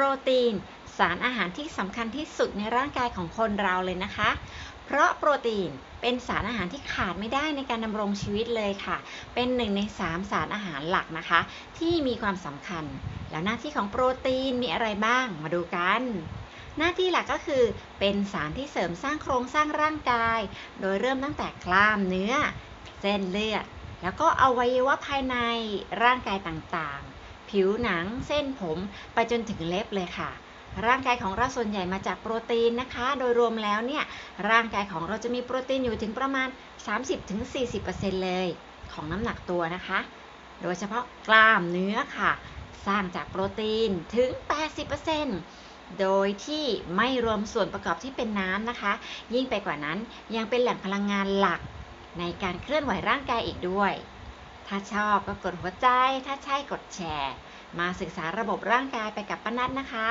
รตีน สารอาหารที่สำคัญที่สุดในร่างกายของคนเราเลยนะคะ เพราะโปรตีนเป็นสารอาหารที่ขาดไม่ได้ในการดำรงชีวิตเลยค่ะ เป็นหนึ่งใน3สารอาหารหลักนะคะ ที่มีความสำคัญ แล้วหน้าที่ของโปรตีนมีอะไรบ้างมาดูกันหน้าที่หลักก็คือเป็นสารที่เสริมสร้างโครงสร้างร่างกาย โดยเริ่มตั้งแต่กล้ามเนื้อ เส้นเลือด แล้วก็อวัยวะภายในร่างกายต่างๆ ผิวหนังเส้นผมไปจนถึงเล็บเลยค่ะ ร่างกายของเราส่วนใหญ่มาจากโปรตีนนะคะ โดยรวมแล้วเนี่ยร่างกายของเราจะมีโปรตีนอยู่ถึงประมาณ 30-40%เลยของน้ำหนักตัวนะคะ โดยเฉพาะกล้ามเนื้อค่ะ สร้างจากโปรตีนถึง 80%โดยที่ไม่รวมส่วนประกอบที่เป็นน้ำนะคะ ยิ่งไปกว่านั้นยังเป็นแหล่งพลังงานหลักในการเคลื่อนไหวร่างกายอีกด้วย ถ้าชอบก็กดหัวใจ ถ้าใช่กดแชร์ มาศึกษาระบบร่างกายไปกับป้านัทนะคะ